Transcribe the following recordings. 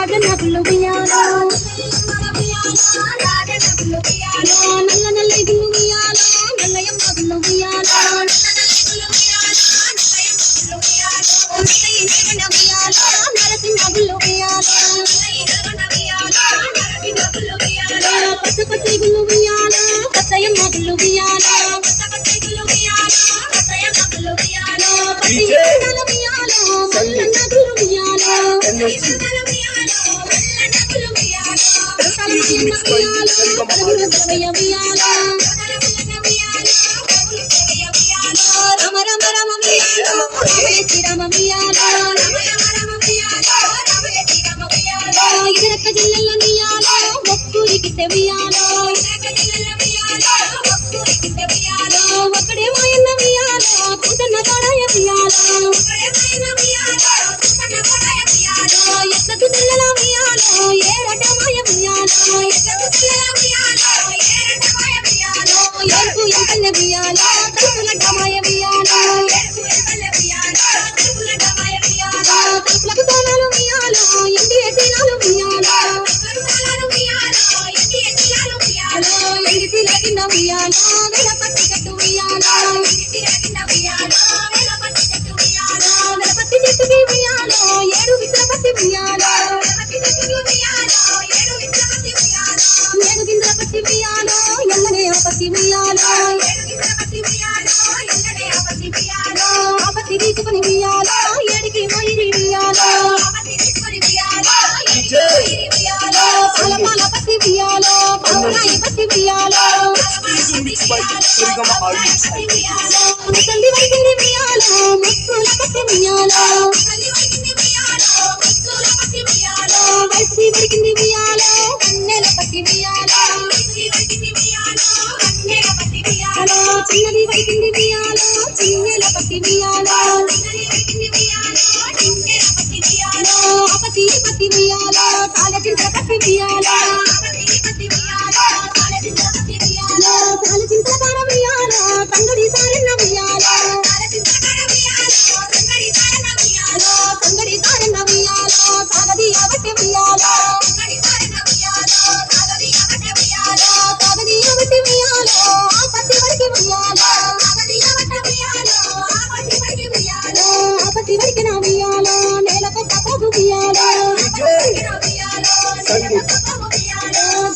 రాజన్న గుళ్ళు ఉయ్యాలో నల్ల నల్ల గుళ్ళు ఉయ్యాలో నల్లయమ్మ గుళ్ళు ఉయ్యాలో నరసింహ గుళ్ళు ఉయ్యాలో పచ్చ పచ్చ గులు ఉయ్యాలో పచ్చయమ్మ గుళ్ళు ఉయ్యాలో పచ్చ గుళ్ళు ఉయ్యాలో మల్లన్న గుళ్ళు ఉయ్యాలో రమ రమ రమ మియాలో శ్రీరామ మియాలో ఇదరక్క జిల్లెల్లో మియాలో ఒక్కూరికి మియాలో ఏడుపు ఎంకల్ల మియాలో తలుపుల డమాయ మియాలో తలుపులకు తోనాలు మియాలో ఎండి ఎట్టినాలు మియాలో ఎండి తీల కింద మియాలో వేల పట్టి కట్టు మియాలో నెలపత్తి చెట్టుకి మియాలో ఏడు ఆ పత్తి తీసుకుని మియాలో ఏడికి మొయిరి మియాలో పాల పాల పత్తి మియాలో పావురాయి పత్తి మియాలో ముసలి వైద్యుని మియాలో ముక్కుల పత్తి పతి పత్తి మియాలో తాళ పతి మియాలో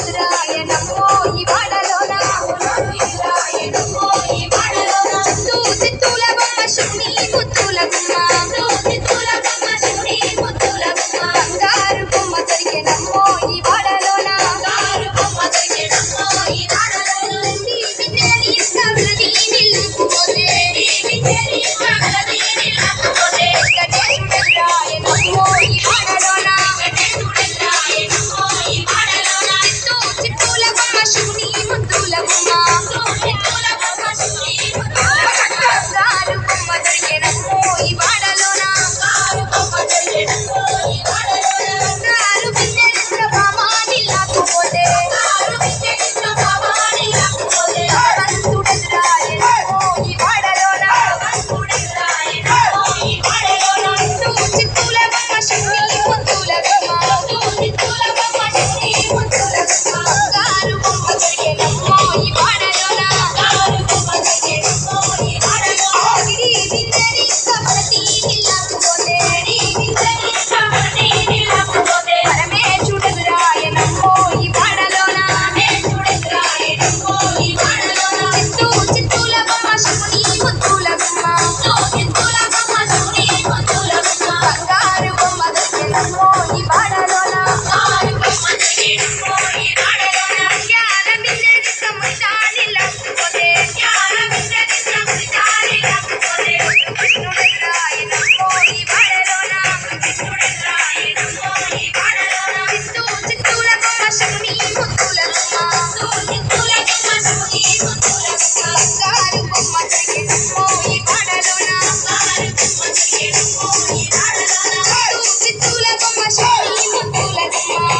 Israel.